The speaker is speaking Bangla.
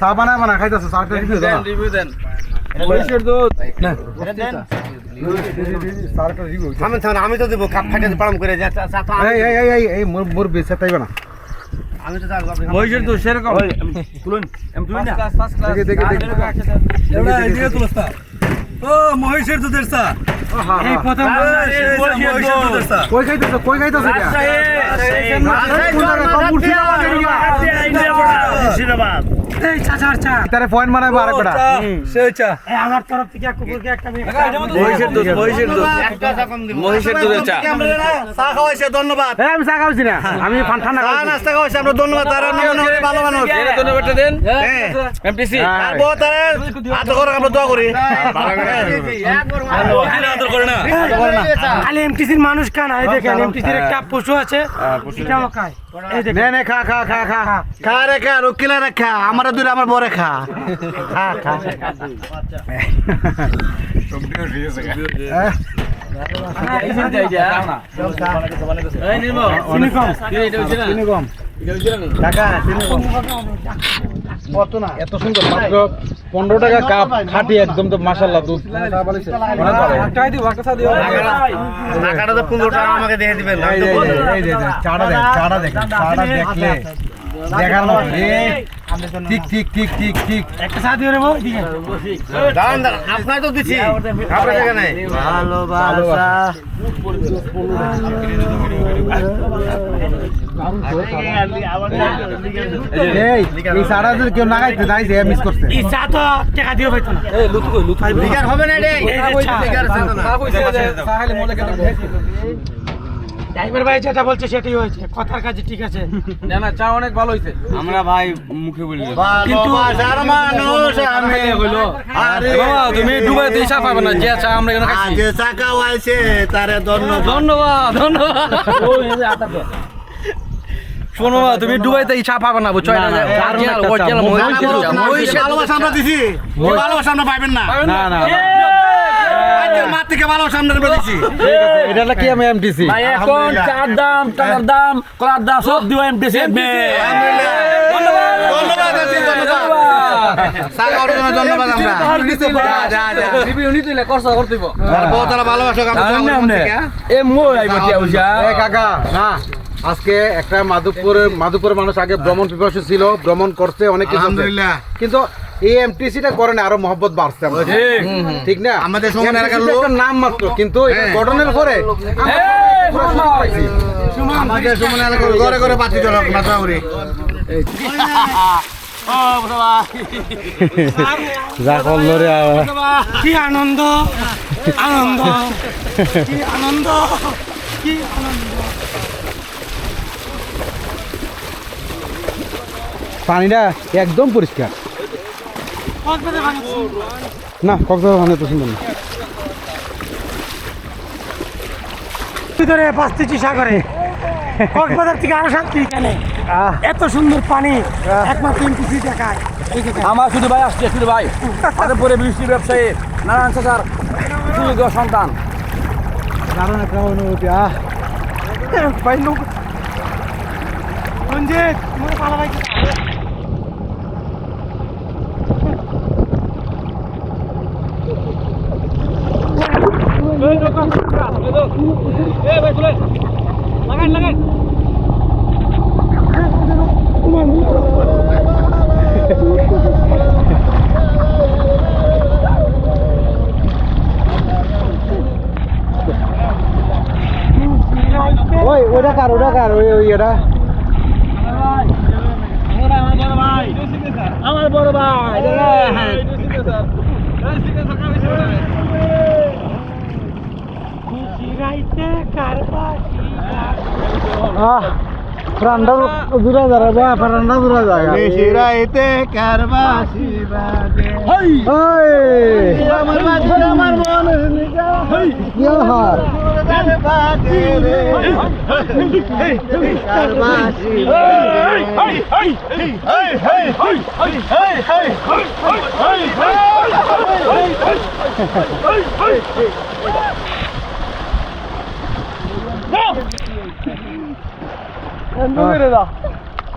চা বানায় বানা খাইতেছে চাটা রিভিউ দাও রিভিউ দেন না দেন চাটা রিভিউ থামেন থামেন আমি তো দেবো কাপ ফাটে পালন করে মোর মোর বেসে তাইবে না আমি তো বয়সের তো সেরকম তুলুন তুলুন দেখে দেখে দেখে তুলস্তা ও মহেশের দুধের চা এই প্রথম মহেশের দুধের কই খাইতেছে কই খাইতেছে এটা তারে পয়েন্ট বানাইবো আরেক বেটা সেই চা। আমার তরফ থেকে কুকুরকে একটা মহিষের দুধ মহিষের দুধ একটা চা কম দিবো। মহিষের দুধের চা। চা খাওয়াইছে ধন্যবাদ। এই আমি চা খাওয়াছি না। আমি ফান ঠান্ডা চা নাস্তা খাওয়াইছে আমরা ধন্যবাদ। তার ভালো মানুষ। এর ধন্যবাদটা দেন। হ্যাঁ। এমটিসি আর বউ তারে হাত করে আমরা দোয়া করি। আদর করে। না। খালি এমটিসির মানুষ খান এই দেখেন এমটিসির একটা পশু আছে। এটাও খায়। এই দেখেন। নে নে খা খা খা খা। খা রে খা রকিলা রে খা। আমার দূরে আমার বরে খা। খা খা। এহ, চিনি কম চিনি কম টাকা কত না? এত সুন্দর মাত্র পনেরো টাকা কাপ খাটি একদম তো মাসাল্লাহ দুধ। টাকাটা তো পনেরো টাকা আমাকে দিবেন চাটা দেখ চাটা দেখ চাটা দেখলে দেখার মতো। ঠিক ঠিক ঠিক ঠিক ঠিক একটা দেবো এদিকে দাঁড়ান দাঁড়ান আপনার তো দিচ্ছি আপনার জায়গা নেই ভালোবাসা হবে না ড্রাইভার ভাই যেটা বলছে সেটাই হয়েছে। কথার কাছে ঠিক আছে। না না চা অনেক ভালো হইছে আমরা ভাই মুখে বলি ভালোবাসার মানুষ আমি আরে বাবা তুমি দুবাইতে চা পাবে না যে চা আমরা এখানে চাকা হয়েছে তারে ধন্যবাদ। ধন্যবাদ ধন্যবাদ। শোনো বাবা, তুমি দুবাইতে চা পাবে না বুঝছ? চা, চা, ভালোবাসা আমরা দিছি। ভালোবাসা আমরা পাইবেন না। না? না এটা কি আমি ভাই এখন চার দাম টাকার দাম কলার দাম সব ধন্যবাদ। ধন্যবাদ আমরা। আজকে একটা মাধবপুরের মাধবপুরের মানুষ আগে ভ্রমণ পিপাসু ছিল ভ্রমণ করছে অনেক কিছু কিন্তু এই এমটিসিটা করে না আরও মহব্বত বাড়ছে ঠিক। না? আমাদের নাম মাত্র কিন্তু হ্যাঁ। গঠনের পরে আমরা পুরো সুযোগ পাইছি। আমাদের সুমন এলাকার ঘরে ঘরে বাতি জ্বলক না দৌড়ে যা করল রে কি আনন্দ? আনন্দ। কি আনন্দ? কি আনন্দ? পানিটা একদম পরিষ্কার। না কক্সবাজার পানি তো সুন্দর না। ভিতরে বাঁচতেছি সাগরে। কক্সবাজার থেকে আরও শান্তি এখানে। এত সুন্দর পানি একমাত্র এমটিসি দেখায়। আমার শুধু ভাই আসছে শুধু ভাই। তাদের পরে বৃষ্টি ব্যবসায়ী। নারায়ণ চাচার সুযোগ্য সন্তান। দারুণ একটা অনুভূতি আহ। ভাই লোক রঞ্জিত তোমার ভালো ভাই ওই ওটা কার ওটা কার ওই ওই এটা রাইতে কারবাসি আহ প্রাণটা দূরে যারা বা প্রাণটা দূরে যায় নিশিরাইতে কারবাসি বাজে ওই আমার বাজে আমার মন নিগা কি হার বাজে রে কারবাসি আহ,